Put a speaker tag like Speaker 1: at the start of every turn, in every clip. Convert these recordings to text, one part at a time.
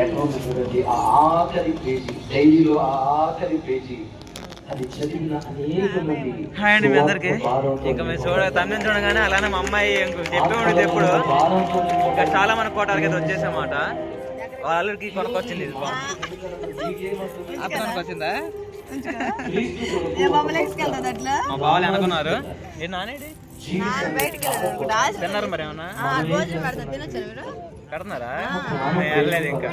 Speaker 1: Letter ఆ ఆఖరి page డైరీలో ఆ ఆఖరి పేజీ అది చదివిన అనేక మంది
Speaker 2: హాయ్ అండి మీ అందరికి.
Speaker 1: భారంతో
Speaker 2: ఇంకా మీరు చూడ తమ్మిని చూడగానే అలానే మా అమ్మాయి చెప్పే ఉండేది ఎప్పుడు ఇంకా చాలా మంది కోటాలకి అయితే వచ్చేసామాట వాళ్ళ అల్లుడికి కొనుక్కొచ్చింది ఇది మా బావాలు అనుకున్నారు. ఏ
Speaker 3: వెళ్ళాడు
Speaker 2: తిన్నారు మరి ఏమన్నా? కడుతున్నారా నేను వెళ్ళలేదు ఇంకా.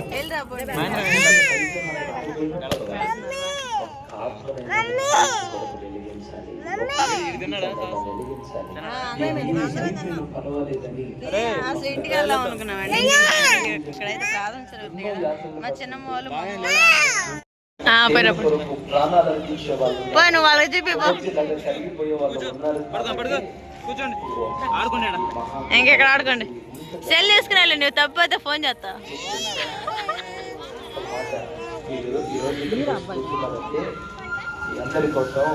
Speaker 3: ఇంటికి వెళ్దాం. అనుకున్నామండి ఇక్కడైతే కదా మా చిన్నమ్మ వాళ్ళు వాళ్ళకి చూపి పో
Speaker 1: దగ్గర కలిగిపోయే వాళ్ళు ఉన్నారు
Speaker 2: పడుకో పడుకో. కూర్చోండి. ఆడుకున్నాడా
Speaker 3: ఇంకెక్కడ ఆడుకోండి. సెల్ తీసుకుని వెళ్ళి నువ్వు తప్పు ఫోన్ చేస్తా.
Speaker 1: మీరు అందరి కోసం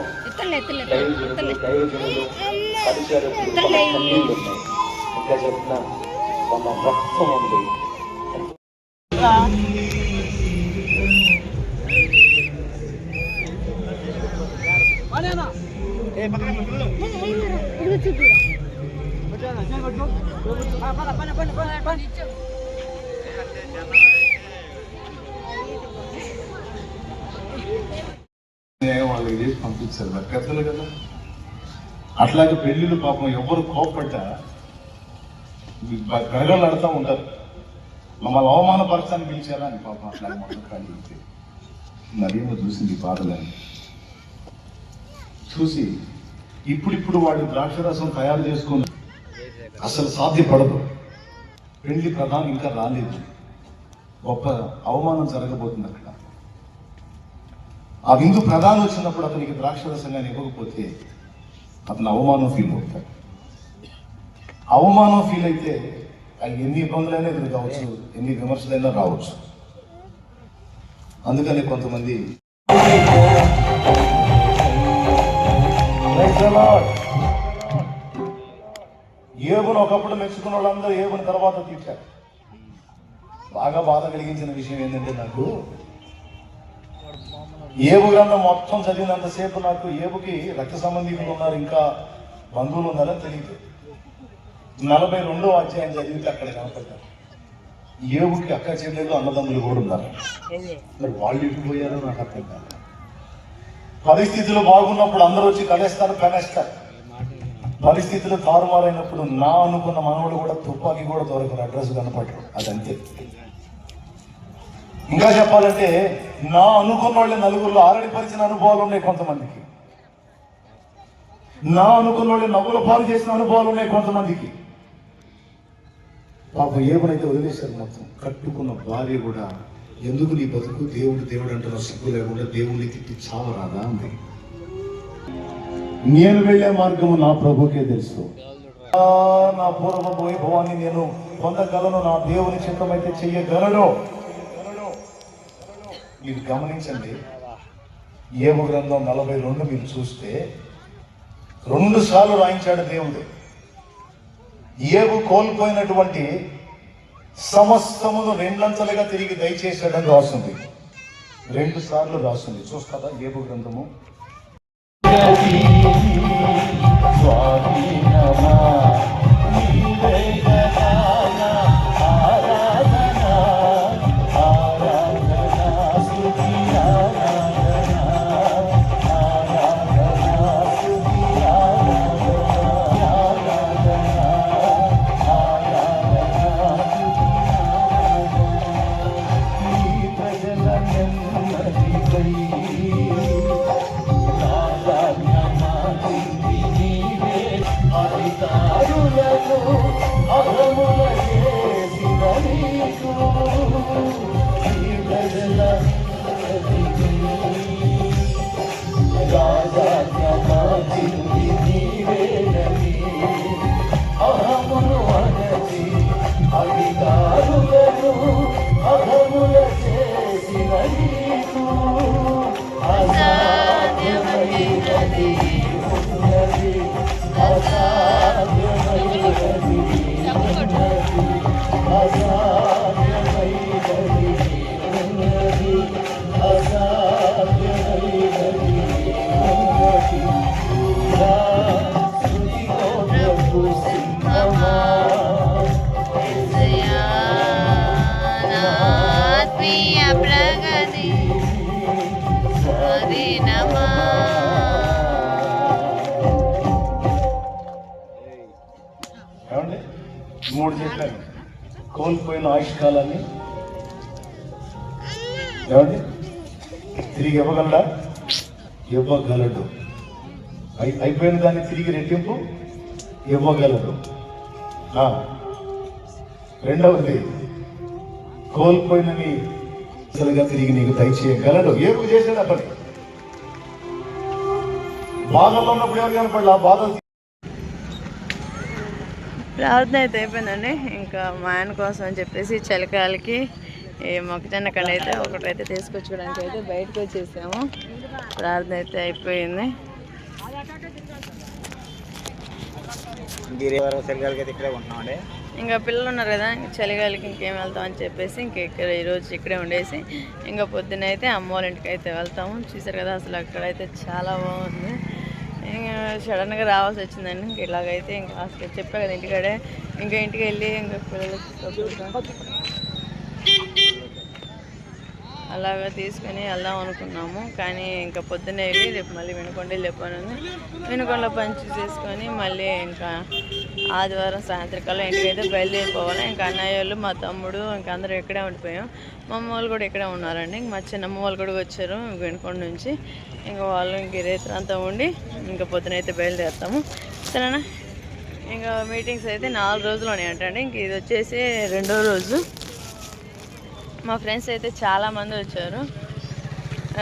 Speaker 1: ఇంకా చెప్తున్నా మన రక్తం ఉంది
Speaker 4: వాళ్ళకి చేసి పంపించారు. మరి పెద్దలు కదా. అట్లాగే పెళ్ళిళ్ళు పాపం ఎవరు కోపడ్డా గడగలాడుతూ ఉంటారు. మమ్మల్ని అవమానపరచాలని పిలిచారా అని పాపం అట్లా మొదలు కలిగితే మరేమో చూసింది బాధలని చూసి ఇప్పుడిప్పుడు వాడు ద్రాక్షరసం తయారు చేసుకుని అసలు సాధ్యపడదు. పెళ్ళి ప్రధానం ఇంకా రాలేదు. గొప్ప అవమానం జరగబోతుంది అక్కడ. ఆ విందు ప్రధానం వచ్చినప్పుడు అతనికి ద్రాక్షరసంగా ఇవ్వకపోతే అతను అవమానం ఫీల్ అవుతాడు. అవమానం ఫీల్ అయితే అది ఎన్ని ఇబ్బందులైనా ఎదురు కావచ్చు ఎన్ని విమర్శలైనా రావచ్చు. అందుకని కొంతమంది Praise the Lord. ఏబును ఒకప్పుడు మెచ్చుకున్న వాళ్ళందరూ ఏబుని తర్వాత తీర్చారు. బాగా బాధ కలిగించిన విషయం ఏంటంటే నాకు ఏబు గ్రంథం మొత్తం చదివినంతసేపు నాకు ఏబుకి రక్త సంబంధికులు ఉన్నారు ఇంకా బంధువులు ఉన్నారని తెలియదు. నలభై రెండో అధ్యాయం చదివితే అక్కడ కనపడ్డారు. ఏబుకి అక్క చెల్లెలు అన్నదమ్ములు కూడా ఉన్నారు. మరి వాళ్ళు ఎటు పోయారో నాకు అర్థం కాదు. పరిస్థితులు బాగున్నప్పుడు అందరూ వచ్చి కలేస్తారు పెనేస్తారు. పరిస్థితులు తారుమారైనప్పుడు నా అనుకున్న మనవడు కూడా తుపాకీ కూడా దొరకరు అడ్రస్ కనపడరు అదంతే. ఇంకా చెప్పాలంటే నా అనుకున్న వాళ్ళ నలుగురిలో ఆరడిపరిచిన అనుభవాలు ఉన్నాయి కొంతమందికి. నా అనుకున్న వాళ్ళు నవ్వుల పాలు చేసిన అనుభవాలు ఉన్నాయి కొంతమందికి. పాప ఏమనైతే వదిలేశారు మొత్తం కట్టుకున్న భార్య కూడా ఎందుకు నీ బతుకు దేవుడు దేవుడు అంటున్న సిగ్గు లేకుండా దేవుడిని తిట్టి చావరాదా? అంది. నేను వెళ్ళే మార్గము నా ప్రభుకే తెలుసు. నా పూర్వ వైభవాన్ని నేను పొందగలను నా దేవుని చిత్తమైతే చెయ్యగలడు మీరు గమనించండి ఏము గ్రంథం నలభై రెండు మీరు చూస్తే రెండు సార్లు రాయించాడు దేవుడు. ఏవు కోల్పోయినటువంటి సమస్తమును రెండంతలుగా తిరిగి దయచేశాడని రాస్తుంది రెండు సార్లు రాస్తుంది చూస్తారా ఏబు గ్రంథము?
Speaker 1: ఆ
Speaker 4: Lord, ఆత్మీయ మూడు చెప్పాను కోల్పోయిన ఆయుష్కాలాన్ని. ఏమండి? తిరిగి ఇవ్వగలడా? ఇవ్వగలడు. అయిపోయిన దాన్ని తిరిగి రెట్టింపు? ఇవ్వగలడు. రెండవది. కోల్పోయినవి అసలుగా తిరిగి నీకు దయచేయగలడు. ఏమి చేశాడు ఆ పని? బాధల్లో ఉన్నప్పుడు ఎవరు కనపడలా? బాధలు
Speaker 3: ప్రార్థన అయితే అయిపోయిందండి. ఇంకా మా ఆయన కోసం అని చెప్పేసి చలికాలకి ఈ మొక్కజొన్న కళ అయితే ఒకటైతే తీసుకొచ్చుకోవడానికి అయితే బయటకు వచ్చేసాము. ప్రార్థన అయితే అయిపోయింది.
Speaker 2: ఇక్కడే ఉంటున్నామండి.
Speaker 3: ఇంకా పిల్లలు ఉన్నారు కదా ఇంక చలిగాలికి ఇంకేం వెళ్తాం అని చెప్పేసి ఇంక ఇక్కడ ఈరోజు ఇక్కడే ఉండేసి ఇంకా పొద్దున అయితే అమ్మ వాళ్ళ ఇంటికి అయితే వెళ్తాము. చూసారు కదా అసలు అక్కడైతే చాలా బాగుంది. ఇంకా సడన్గా రావాల్సి వచ్చిందండి. ఇంక ఇలాగైతే ఇంకా అసలు చెప్పా కదా ఇంటికాడే. ఇంకా ఇంటికి వెళ్ళి ఇంకా పిల్లలకి అలాగా తీసుకొని వెళ్దాం అనుకున్నాము. కానీ ఇంకా పొద్దున్నే వెళ్ళి రేపు మళ్ళీ వినుకొండ వెళ్ళిపోయాను వెనుకొండలో పంచి చేసుకొని మళ్ళీ ఇంకా ఆదివారం సాయంత్రకాలం ఇంటికైతే బయలుదేరిపోవాలి. ఇంకా అన్నయ్య వాళ్ళు మా తమ్ముడు ఇంకా అందరూ ఇక్కడే ఉండిపోయాం. మా అమ్మ వాళ్ళు కూడా ఇక్కడే ఉన్నారండి. ఇంక మా చిన్నమ్మ వాళ్ళు కూడా వచ్చారు వినుకొండ నుంచి. ఇంకా వాళ్ళు ఇంక ఈ అంతా ఉండి ఇంకా పొద్దునైతే అయితే బయలుదేరుతాము. సరేనా? ఇంకా మీటింగ్స్ అయితే నాలుగు రోజులు ఉన్నాయంటండి. ఇంక ఇది వచ్చేసి రెండో రోజు. మా ఫ్రెండ్స్ అయితే చాలామంది వచ్చారు.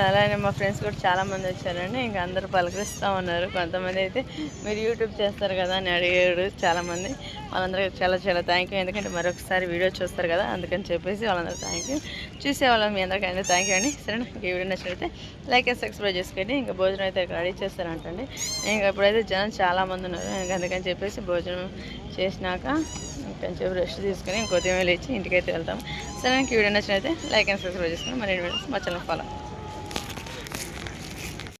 Speaker 3: అలానే మా ఫ్రెండ్స్ కూడా చాలామంది వచ్చారండి. ఇంకా అందరూ పలకరిస్తూ ఉన్నారు. కొంతమంది అయితే మీరు యూట్యూబ్ చేస్తారు కదా అని అడిగారు చాలామంది వాళ్ళందరికీ చాలా చాలా థ్యాంక్ యూ ఎందుకంటే మరొకసారి వీడియో చూస్తారు కదా అందుకని చెప్పేసి వాళ్ళందరూ థ్యాంక్ యూ చూసే వాళ్ళం మీ అందరికీ థ్యాంక్ యూ అండి. సరేనా? ఈ వీడియో నచ్చినట్లయితే లైక్ అండ్ సబ్స్క్రైబ్ చేసుకోండి. ఇంకా భోజనం అయితే ఇక్కడ రెడీ చేస్తారంటండి. ఇంకా ఇప్పుడైతే జనం చాలామంది ఉన్నారు. ఇంకా అందుకని చెప్పేసి భోజనం చేసినాక కొంచెం రెస్ట్ తీసుకుని ఇంకొద్దిగా లేచి ఇంటికైతే వెళ్తాం. సరే నాకు వీడియో నచ్చినైతే లైక్ అండ్ సబ్స్క్రైబ్ చేసుకుని మరి వీడియోస్ మా ఛానల్ ఫాలో